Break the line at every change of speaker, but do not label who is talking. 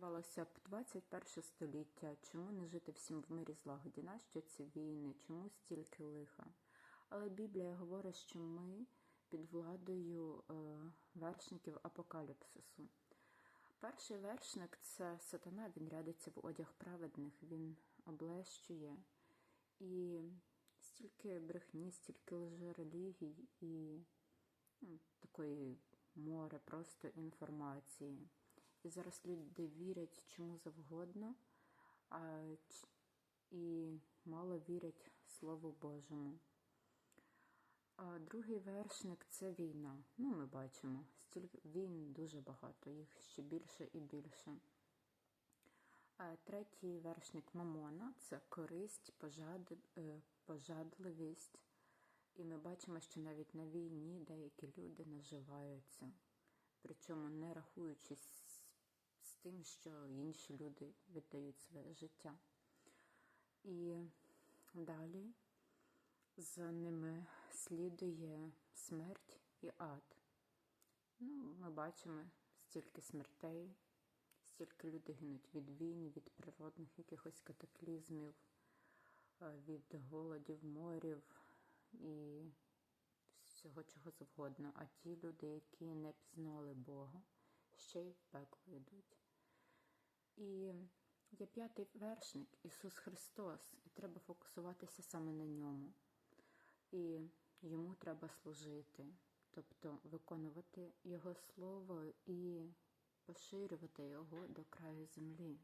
Здавалося б, 21 століття, чому не жити всім в мирі злагоді? Нащо ці війни? Чому стільки лиха? Але Біблія говорить, що ми під владою е, вершників апокаліпсису. Перший вершник це сатана, він рядиться в одяг праведних, він облещує. І стільки брехні, стільки лжерелігій і ну, такої море просто інформації. І зараз люди вірять чому завгодно, а, і мало вірять Слову Божому. А другий вершник це війна. Ну, ми бачимо, стільки війн дуже багато, їх ще більше і більше. А третій вершник Мамона це користь, пожад, е, пожадливість. І ми бачимо, що навіть на війні деякі люди наживаються, причому не рахуючись тим, що інші люди віддають своє життя. І далі за ними слідує смерть і ад. Ну, ми бачимо стільки смертей, стільки людей гинуть від війн, від природних якихось катаклізмів, е, від голодів, морів і всього чого завгодно. А ті люди, які не пізнали Бога, ще й в пекло йдуть. І є п'ятий вершник Ісус Христос, і треба фокусуватися саме на ньому. І йому треба служити, тобто виконувати Його Слово і поширювати його до краю землі.